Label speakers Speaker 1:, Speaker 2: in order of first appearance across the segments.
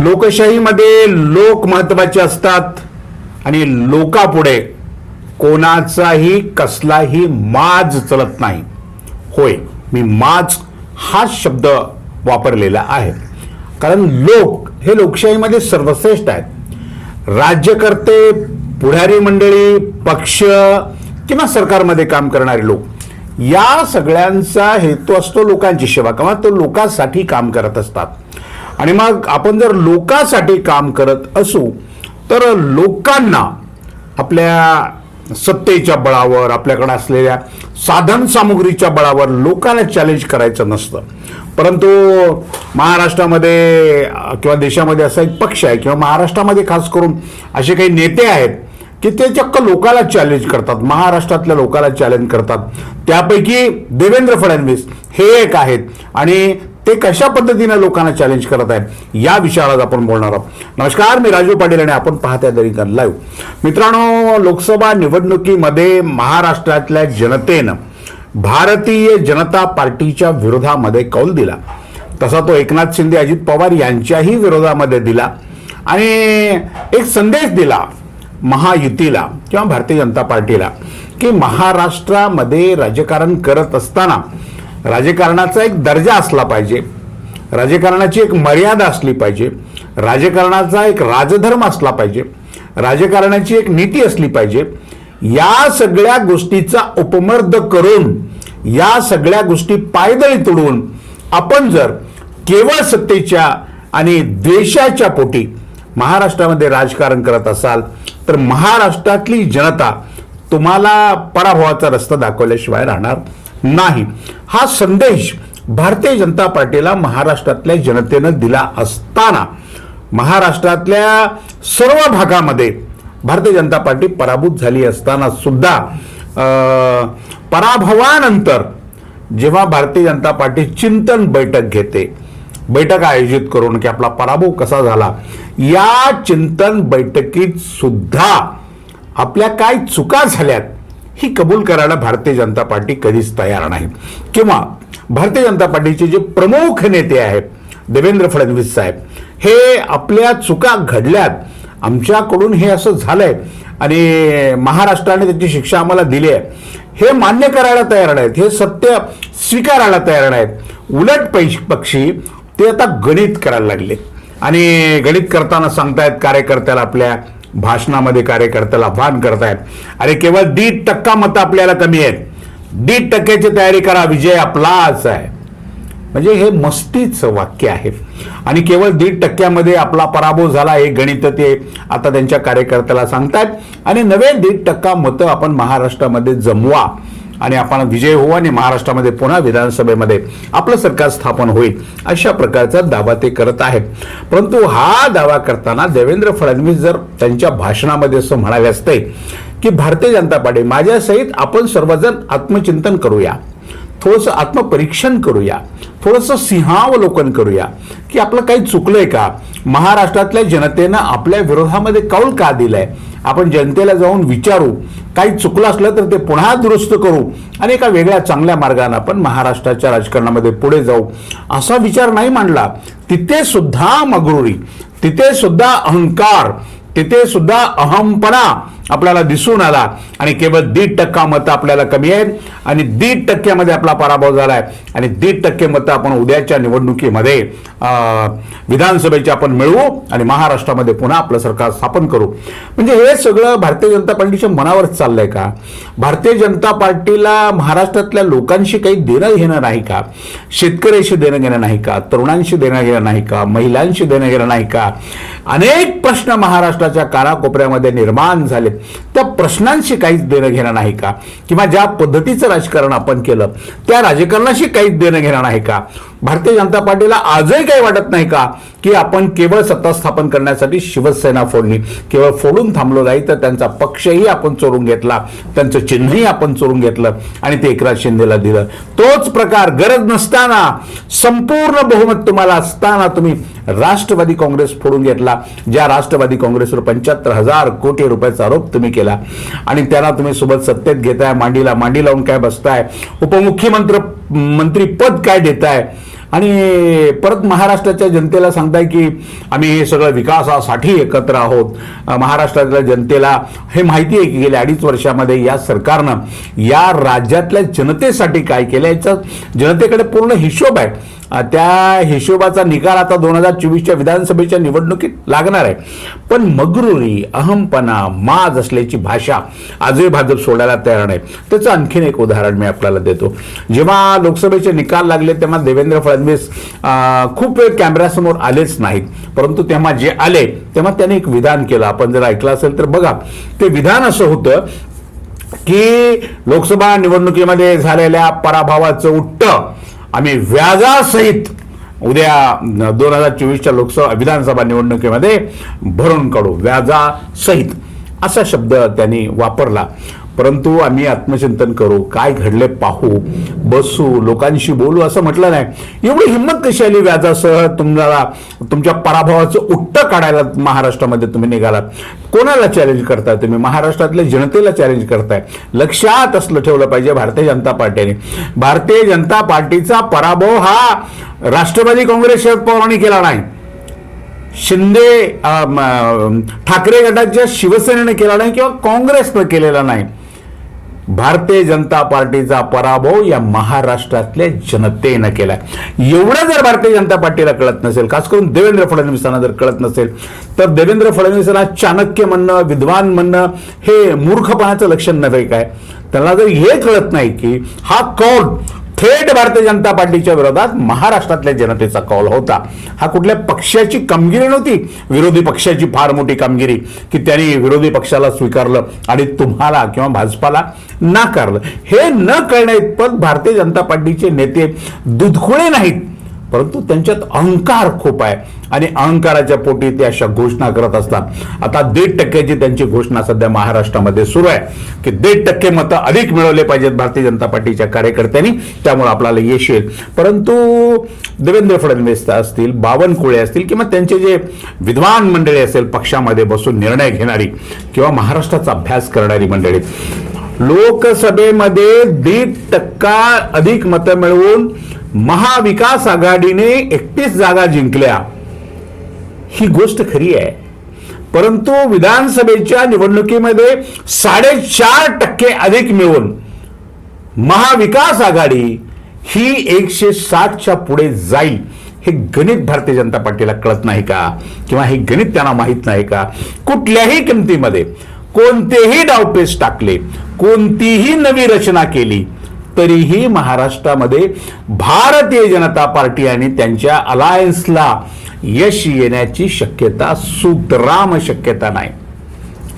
Speaker 1: लोकशाहीमध्ये लोक महत्त्वाचे असतात आणि लोकापुढे कोणाचाही कसलाही माज चलत नाही. होय मी माज हा शब्द वापरलेला आहे. कारण लोक हे लोकशाहीमध्ये सर्वश्रेष्ठ आहेत. राज्यकर्ते पुढारी मंडळी पक्ष किंवा सरकारमध्ये काम करणारे लोक या सगळ्यांचा हेतू असतो लोकांची सेवा. किंवा तो लोकांसाठी काम करत असतात. आणि मग आपण जर लोकांसाठी काम करत असू तर लोकांना आपल्या सत्तेच्या बळावर आपल्याकडे असलेल्या साधनसामुग्रीच्या बळावर लोकांना चॅलेंज करायचं नसतं. परंतु महाराष्ट्रामध्ये किंवा देशामध्ये असा एक पक्ष आहे किंवा महाराष्ट्रामध्ये खास करून असे काही नेते आहेत की ते चक्क लोकाला चॅलेंज करतात महाराष्ट्रातल्या लोकाला चॅलेंज करतात. त्यापैकी देवेंद्र फडणवीस हे एक आहेत. आणि ते कशा पद्धतीनं लोकांना चॅलेंज करत आहेत या विषयावर आज आपण बोलणार आहोत. नमस्कार मी राजू पाटील आणि आपण पाहत्या दरिंगण लाईव्ह. मित्रांनो लोकसभा निवडणुकीमध्ये महाराष्ट्रातल्या जनतेनं भारतीय जनता पार्टीच्या विरोधामध्ये कौल दिला. तसा तो एकनाथ शिंदे अजित पवार यांच्याही विरोधामध्ये दिला आणि एक संदेश दिला महायुतीला किंवा भारतीय जनता पार्टीला की महाराष्ट्रामध्ये राजकारण करत असताना राजकारणाचा एक दर्जा असला पाहिजे. राजकारणाची एक मर्यादा असली पाहिजे. राजकारणाचा एक राजधर्म असला पाहिजे. राजकारणाची एक नीती असली पाहिजे. या सगळ्या गोष्टीचा उपमर्द करून या सगळ्या गोष्टी पायदळी तोडून आपण जर केवळ सत्तेच्या आणि द्वेषाच्या पोटी महाराष्ट्रामध्ये राजकारण करत असाल तर महाराष्ट्रातली जनता तुम्हाला पराभवाचा रस्ता दाखवल्याशिवाय राहणार. नाही. हा संदेश भारतीय जनता पार्टीला महाराष्ट्रातल्या जनतेनं दिला असताना महाराष्ट्रातल्या सर्व भागामध्ये भारतीय जनता पार्टी पराभूत झाली असताना सुद्धा पराभवानंतर जेव्हा भारतीय जनता पार्टी चिंतन बैठक घेते बैठक आयोजित करून की आपला पराभव कसा झाला या चिंतन बैठकीत सुद्धा आपल्या काय चुका झाल्यात ही कबूल करायला भारतीय जनता पार्टी कधीच तयार नाही. किंवा भारतीय जनता पार्टीचे जे प्रमुख नेते आहेत देवेंद्र फडणवीस साहेब हे आपल्या चुका घडल्यात. आमच्याकडून हे असं झालंय आणि महाराष्ट्राने त्याची शिक्षा आम्हाला दिली आहे. हे मान्य करायला तयार नाहीत हे सत्य स्वीकारायला तयार नाहीत. उलट पैश पक्षी ते आता गणित करायला लागले आणि गणित करताना सांगतायत कार्यकर्त्याला आपल्या भाषणामध्ये कार्यकर्त्याला आव्हान करतायत. अरे केवळ दीड टक्का मतं आपल्याला कमी आहेत. दीड टक्क्याची तयारी करा विजय आपलाच आहे. म्हणजे हे मस्तीचं वाक्य आहे. आणि केवळ दीड टक्क्यामध्ये आपला पराभव झाला हे गणित ते आता त्यांच्या कार्यकर्त्याला सांगतायत. आणि नवे दीड टक्का मतं आपण महाराष्ट्रामध्ये जमवा. आणि आपण विजय होऊ आणि महाराष्ट्रामध्ये पुन्हा विधानसभेमध्ये आपलं सरकार स्थापन होईल अशा प्रकारचा दावा ते करत आहेत. परंतु हा दावा करताना देवेंद्र फडणवीस जर त्यांच्या भाषणामध्ये असं म्हणाले असते की भारतीय जनता पार्टी माझ्यासहित आपण सर्वजण आत्मचिंतन करूया थोडंसं आत्मपरीक्षण करूया थोडंसं सिंहावलोकन करूया की आपलं काही चुकलंय का? महाराष्ट्रातल्या जनतेनं आपल्या विरोधामध्ये कौल का दिलंय? आपण जनतेला जाऊन विचारू. काही चुकलं असलं तर ते पुन्हा दुरुस्त करू आणि एका वेगळ्या चांगल्या मार्गाने आपण महाराष्ट्राच्या राजकारणामध्ये पुढे जाऊ. असा विचार नाही मांडला. तिथे सुद्धा मगरुरी तिथे सुद्धा अहंकार तिथे सुद्धा अहमपणा आपल्याला दिसून आला. आणि केवळ दीड टक्का मतं आपल्याला कमी आहेत. आणि दीड टक्क्यामध्ये आपला पराभव झालाय. आणि दीड टक्के मतं आपण उद्याच्या निवडणुकीमध्ये विधानसभेचे आपण मिळवू आणि महाराष्ट्रामध्ये पुन्हा आपलं सरकार स्थापन करू. म्हणजे हे सगळं भारतीय जनता पार्टीच्या मनावरच चाललंय का? भारतीय जनता पार्टीला महाराष्ट्रातल्या लोकांशी काही देणं घेणं नाही का? शेतकऱ्याशी देणं घेणं नाही का? तरुणांशी देणं घेणं नाही का? महिलांशी देणं घेणं नाही का? अनेक प्रश्न महाराष्ट्राच्या कानाकोपऱ्यामध्ये निर्माण झाले त्या प्रश्नांशी काहीच देणं घेणं नाही का? किंवा ज्या पद्धतीचं राजकारण आपण केलं त्या राजकारणाशी काहीच देणं घेणं नाही का? भारतीय जनता पार्टीला आजही काही वाटत नाही का? की आपण केवळ सत्ता स्थापन करण्यासाठी शिवसेना फोडली. केवळ फोडून थांबलो नाही तर त्यांचा पक्षही आपण चोरून घेतला त्यांचं चिन्हही आपण चोरून घेतलं आणि ते एकनाथ शिंदेला दिलं. तोच प्रकार गरज नसताना संपूर्ण बहुमत तुम्हाला असताना तुम्ही राष्ट्रवादी काँग्रेस फोडून घेतला ज्या राष्ट्रवादी काँग्रेसवर पंच्याहत्तर हजार कोटी रुपयाचा आरोप तुम्ही केला. आणि त्यांना तुम्ही सोबत सत्तेत घेताय मांडीला मांडी लावून काय बसताय उपमुख्यमंत्री मंत्री पद काय देताय? आणि परत महाराष्ट्राच्या जनतेला सांगताय की आम्ही हे सगळं विकासासाठी एकत्र आहोत. महाराष्ट्रातल्या जनतेला हे माहिती आहे की गेल्या अडीच वर्षामध्ये या सरकारनं या राज्यातल्या जनतेसाठी काय केलं याचा जनतेकडे पूर्ण हिशोब आहे. त्या हिशोबाचा निकाल आता दोन हजार चोवीसच्या विधानसभेच्या निवडणुकीत लागणार आहे. पण मगरुरी अहमपणा माज असल्याची भाषा आजही भाजप सोडायला तयार नाही. त्याचं आणखीन एक उदाहरण मी आपल्याला देतो. जेव्हा लोकसभेचे निकाल लागले तेव्हा देवेंद्र फडणवीस खूप वेळ कॅमेऱ्यासमोर आलेच नाहीत. परंतु तेव्हा जे आले तेव्हा त्यांनी एक विधान केलं. आपण जर ऐकलं असेल तर बघा ते विधान असं होतं की लोकसभा निवडणुकीमध्ये झालेल्या पराभवाचं उट्ट आम्ही व्याजासहित उद्या दोन हजार चोवीसच्या लोकसभा विधानसभा निवडणुकीमध्ये भरून काढू. व्याजासहित. असा शब्द त्यांनी वापरला. परंतु आम्ही आत्मचिंतन करू काय घडले पाहू बसू लोकांशी बोलू असं म्हटलं नाही. एवढी हिंमत कशी आली व्याजासह तुम्हाला तुमच्या पराभवाचं उट्ट काढायला महाराष्ट्रामध्ये तुम्ही निघालात? कोणाला चॅलेंज करताय तुम्ही? महाराष्ट्रातल्या जनतेला चॅलेंज करताय. लक्षात असलं ठेवलं पाहिजे भारतीय जनता पार्टीने. भारतीय जनता पार्टीचा पराभव हा राष्ट्रवादी काँग्रेस शरद पवारांनी केला नाही. शिंदे ठाकरे गटाच्या शिवसेनेने केला नाही किंवा काँग्रेसनं केलेला नाही. भारतीय जनता पार्टीचा पराभव या महाराष्ट्रातल्या जनतेनं केला एवढं जर भारतीय जनता पार्टीला कळत नसेल खास करून देवेंद्र फडणवीसांना जर कळत नसेल तर देवेंद्र फडणवीसांना चाणक्य म्हणणं विद्वान म्हणणं हे मूर्खपणाचं लक्षण नव्हे काय? त्यांना जर हे कळत नाही की हा कौल थेट भारतीय जनता पार्टीच्या विरोधात महाराष्ट्रातल्या जनतेचा कौल होता. हा कुठल्या पक्षाची कामगिरी नव्हती? विरोधी पक्षाची फार मोठी कामगिरी की त्यांनी विरोधी पक्षाला स्वीकारलं आणि तुम्हाला किंवा भाजपाला नाकारलं. हे न करण्या इतपत भारतीय जनता पार्टीचे नेते दुधखुळे नाहीत परंतु त्यांच्यात अहंकार खूप आहे. आणि अहंकाराच्या पोटी ते अशा घोषणा करत असतात. आता दीड टक्क्याची त्यांची घोषणा सध्या महाराष्ट्रामध्ये सुरू आहे. की दीड टक्के मतं अधिक मिळवले पाहिजेत भारतीय जनता पार्टीच्या कार्यकर्त्यांनी त्यामुळे आपल्याला यश येईल. परंतु देवेंद्र फडणवीस असतील बावनकुळे असतील किंवा त्यांचे जे विद्वान मंडळी असेल पक्षामध्ये बसून निर्णय घेणारी किंवा महाराष्ट्राचा अभ्यास करणारी मंडळी लोकसभेमध्ये दीड टक्का अधिक मतं मिळवून महाविकास आघाडीने एकतीस जागा जिंकल्या. ही गोष्ट खरी आहे. परंतु विधानसभेच्या निवडणुकीमध्ये साडेचार टक्के अधिक मिळून महाविकास आघाडी ही एकशे सातच्या पुढे जाईल. हे गणित भारतीय जनता पार्टीला कळत नाही का? किंवा हे गणित त्यांना माहीत नाही का? कुठल्याही किमतीमध्ये कोणतेही डावपेच टाकले कोणतीही नवी रचना केली तरीही महाराष्ट्रामध्ये भारतीय जनता पार्टी आणि त्यांच्या अलायन्सला यश येण्याची शक्यता सुद्राम शक्यता नाही.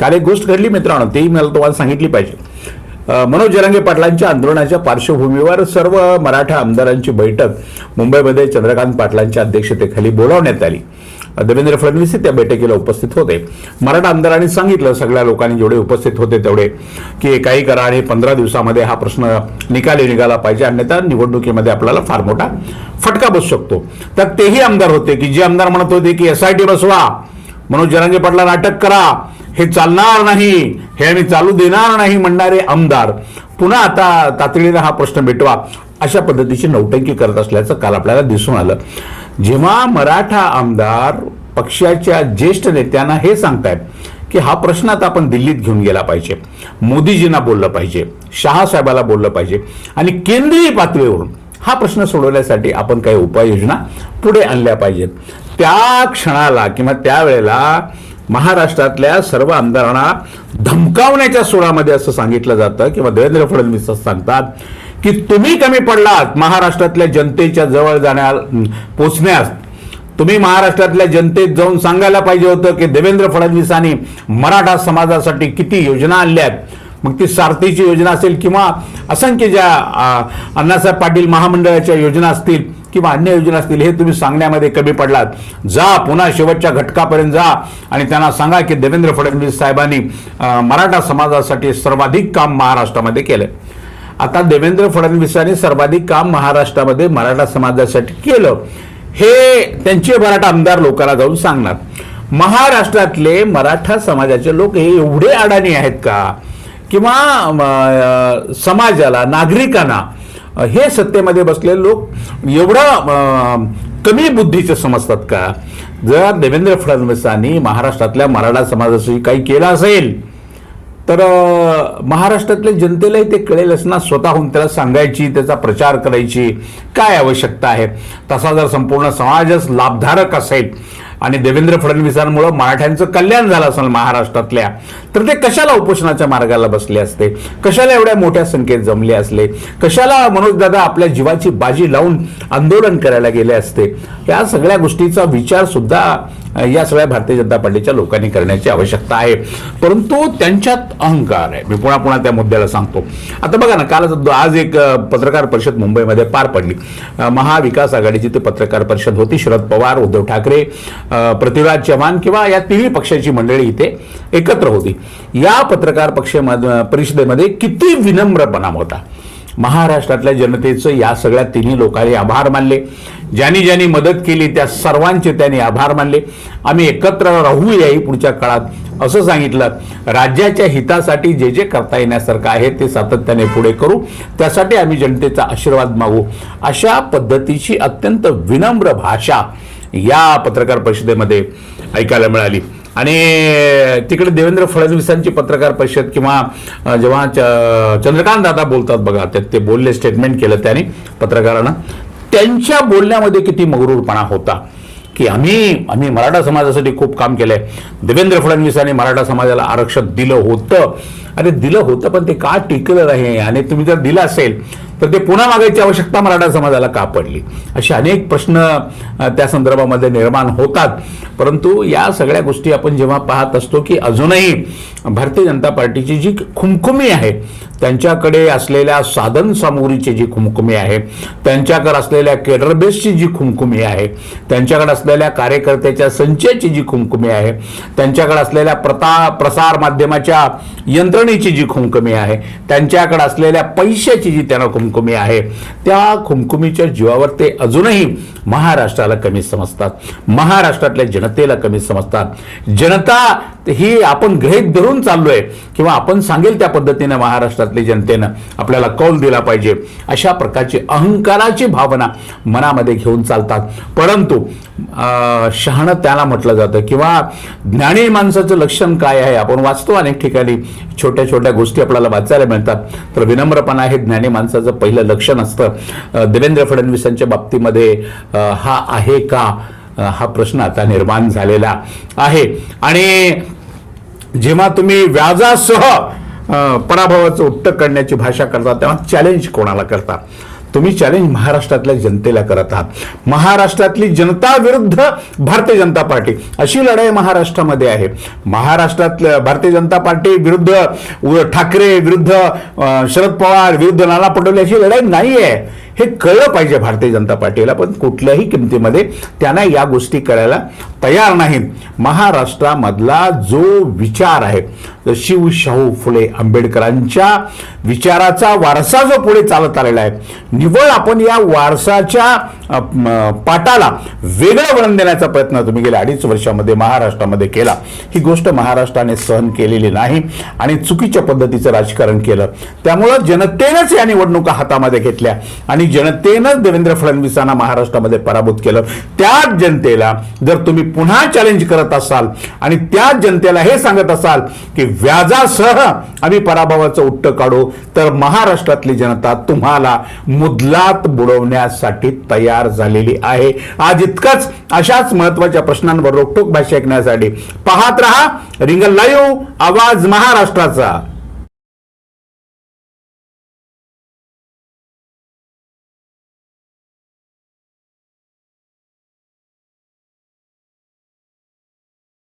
Speaker 1: काल एक गोष्ट घडली मित्रांनो तेही मला तुम्हाला सांगितली पाहिजे. मनोज जरांगे पाटलांच्या आंदोलनाच्या पार्श्वभूमीवर सर्व मराठा आमदारांची बैठक मुंबईमध्ये चंद्रकांत पाटलांच्या अध्यक्षतेखाली बोलावण्यात आली. देवेंद्र फडणवीस त्या बैठकीला उपस्थित होते. मराठा आमदारांनी सांगितलं सगळ्या लोकांनी जेवढे उपस्थित होते तेवढे की काही करा आणि पंधरा दिवसामध्ये हा प्रश्न निकाली निघाला पाहिजे अन्यथा निवडणुकीमध्ये आपल्याला फार मोठा फटका बसू शकतो. तर तेही आमदार होते की जे आमदार म्हणत होते की एस आय टी बसवा मनोज जरांगे पाटलांना अटक करा हे चालणार नाही हे आम्ही चालू देणार नाही म्हणणारे आमदार पुन्हा आता तातडीने हा प्रश्न मिटवा अशा पद्धतीची नौटंकी करत असल्याचं काल आपल्याला दिसून आलं. जेव्हा मराठा आमदार पक्षाच्या ज्येष्ठ नेत्यांना हे सांगतायत की हा प्रश्न आता आपण दिल्लीत घेऊन गेला पाहिजे मोदीजींना बोललं पाहिजे शहासाहेबाला बोललं पाहिजे आणि केंद्रीय पातळीवरून हा प्रश्न सोडवण्यासाठी आपण काही उपाययोजना पुढे आणल्या पाहिजेत. त्या क्षणाला किंवा त्यावेळेला महाराष्ट्रातल्या सर्व आमदारांना धमकावण्याच्या सोडामध्ये असं सांगितलं जातं किंवा देवेंद्र फडणवीस सांगतात की तुम्ही कमी पडलात महाराष्ट्रातल्या जनतेच्या जवळ जाण्या पोचण्यास. तुम्ही महाराष्ट्रातल्या जनतेत जाऊन सांगायला पाहिजे होतं की देवेंद्र फडणवीसांनी मराठा समाजासाठी किती योजना आणल्या आहेत मग ती सारथीची योजना असेल किंवा असंख्य ज्या अण्णासाहेब पाटील महामंडळाच्या योजना असतील किंवा अन्य योजना असतील हे तुम्ही सांगण्यामध्ये कमी पडलात. जा पुन्हा शेवटच्या घटकापर्यंत जा आणि त्यांना सांगा की देवेंद्र फडणवीस साहेबांनी मराठा समाजासाठी सर्वाधिक काम महाराष्ट्रामध्ये केलं आता देवेंद्र फडणवीसांनी सर्वाधिक काम महाराष्ट्रामध्ये मराठा समाजासाठी केलं. हे त्यांचे मराठा आमदार लोकांना जाऊन सांगणार. महाराष्ट्रातले मराठा समाजाचे लोक हे एवढे अडाणी आहेत का? किंवा समाजाला नागरिकांना हे सत्तेमध्ये बसलेले लोक एवढं कमी बुद्धीचे समजतात का? जर देवेंद्र फडणवीसांनी महाराष्ट्रातल्या मराठा समाजाशी काही केलं असेल तर महाराष्ट्रातल्या जनतेलाही ते कळेलच ना स्वतःहून त्याला सांगायची त्याचा प्रचार करायची काय आवश्यकता आहे? तसा जर संपूर्ण समाजच लाभधारक असेल आणि देवेंद्र फडणवीसांमुळं मराठ्यांचं कल्याण झालं असेल महाराष्ट्रातल्या तर ते कशाला उपोषणाच्या मार्गाला बसले असते? कशाला एवढ्या मोठ्या संख्येत जमले असले? कशाला मनोजदादा आपल्या जीवाची बाजी लावून आंदोलन करायला गेले असते? या सगळ्या गोष्टीचा विचार सुद्धा या सगळ्या भारतीय जनता पार्टीच्या लोकांनी करण्याची आवश्यकता आहे. परंतु त्यांच्यात अहंकार आहे. मी पुन्हा पुन्हा त्या मुद्द्याला सांगतो. आता बघा ना कालच आज एक पत्रकार परिषद मुंबईमध्ये पार पडली. महाविकास आघाडीची ती पत्रकार परिषद होती. शरद पवार उद्धव ठाकरे पृथ्वीराज चव्हाण किंवा या तिन्ही पक्षाची मंडळी इथे एकत्र होती. या पत्रकार पक्ष परिषदेमध्ये किती विनम्रपणा होता. महाराष्ट्रातल्या जनतेचं या सगळ्या तिन्ही लोकांनी आभार मानले. ज्यांनी ज्यांनी मदत केली त्या सर्वांचे त्यांनी आभार मानले. आम्ही एकत्र राहू याही पुढच्या काळात असं सांगितलं. राज्याच्या हितासाठी जे जे करता येण्यासारखं आहे ते सातत्याने पुढे करू. त्यासाठी आम्ही जनतेचा आशीर्वाद मागू. अशा पद्धतीची अत्यंत विनम्र भाषा या पत्रकार परिषदेमध्ये ऐकायला मिळाली. आणि तिकडे देवेंद्र फडणवीसांची पत्रकार परिषद किंवा जेव्हा च- चंद्रकांत दादा बोलतात बघा त्यात ते बोलले स्टेटमेंट केलं त्याने पत्रकारांना. त्यांच्या बोलण्यामध्ये किती मगरूरपणा होता. की आम्ही आम्ही मराठा समाजासाठी खूप काम केलंय. देवेंद्र फडणवीसांनी मराठा समाजाला आरक्षण दिलं होतं. अरे दिलं होतं पण ते का टिकलं नाही? आणि तुम्ही जर दिलं असेल तर ते पुन्हा मागायची आवश्यकता मराठा समाजाला का पडली? असे अनेक प्रश्न त्या संदर्भामध्ये निर्माण होतात. परंतु या सगळ्या गोष्टी आपण जेव्हा पाहत असतो की अजूनही भारतीय जनता पार्टीची जी खुमखुमी आहे त्यांच्याकडे असलेल्या साधन सामुग्रीची जी खुमखुमी आहे त्यांच्याकडे असलेल्या केडर बेसची जी खुमखुमी आहे त्यांच्याकडे असलेल्या कार्यकर्त्याच्या संचयाची जी खुमखुमी आहे त्यांच्याकडे असलेल्या प्रता प्रसार माध्यमाच्या यंत्रणेची जी खुमखुमी आहे त्यांच्याकडे असलेल्या पैशाची जी त्यांना खुमखुमी आहे. त्या खुमखुमीच्या जीवावर ते अजूनही महाराष्ट्राला कमी समजतात. महाराष्ट्रातल्या जनतेला कमी समजतात. जनता ही आपण गृहित धरून आहे किंवा आपण सांगेल त्या पद्धतीनं महाराष्ट्रातल्या जनतेनं आपल्याला कौल दिला पाहिजे. अशा प्रकारची अहंकाराची भावना मनामध्ये घेऊन चालतात. परंतु शहाणं त्याला म्हटलं जातं किंवा ज्ञानी माणसाचं लक्षण काय आहे? आपण वाचतो अनेक ठिकाणी छोट्या छोट्या गोष्टी आपल्याला वाचायला मिळतात. तर विनम्रपणा हे ज्ञानी माणसाचं पहिलं लक्षण असतं. देवेंद्र फडणवीसांच्या बाबतीमध्ये हा आहे का? हा प्रश्न आता निर्माण झालेला आहे. आणि जेव्हा तुम्ही व्याजासह पराभवाचं उत्तर करण्याची भाषा करता तेव्हा चॅलेंज कोणाला करता? तुम्ही चॅलेंज महाराष्ट्रातल्या जनतेला करत आहात. महाराष्ट्रातली जनता विरुद्ध भारतीय जनता पार्टी. अशी लढाई महाराष्ट्रामध्ये आहे. महाराष्ट्रातल्या भारतीय जनता पार्टी विरुद्ध उ- ठाकरे विरुद्ध शरद पवार विरुद्ध नाना पटोले अशी लढाई नाही आहे हे कळलं पाहिजे भारतीय जनता पार्टीला पण कुठल्याही किमतीमध्ये त्यांना या गोष्टी करायला तयार नाहीत. महाराष्ट्रामधला जो विचार आहे शिवशाहू फुले आंबेडकरांच्या विचाराचा वारसा जो पुढे चालत आलेला आहे निवळ आपण या वारसाच्या पाटाला वेगळं वळण देण्याचा प्रयत्न तुम्ही गेल्या अडीच वर्षामध्ये महाराष्ट्रामध्ये केला. ही गोष्ट महाराष्ट्राने सहन केलेली नाही आणि चुकीच्या पद्धतीचं राजकारण केलं. त्यामुळं जनतेनंच या निवडणुका हातामध्ये घेतल्या आणि जनतेनंच देवेंद्र फडणवीसांना महाराष्ट्रामध्ये पराभूत केलं. त्याच जनतेला जर तुम्ही पुन्हा चॅलेंज करत असाल आणि त्याच जनतेला हे सांगत असाल की व्याजासह आम्ही पराभवाचं उट्ट काढू तर महाराष्ट्रातली जनता तुम्हाला मुदलात बुडवण्यासाठी तयार झालेली आहे. आज इतकंच अशाच महत्त्वाच्या प्रश्नांवर रोखोक भाषा ऐकण्यासाठी पाहत रहा रिंगल लाईव्ह आवाज महाराष्ट्राचा.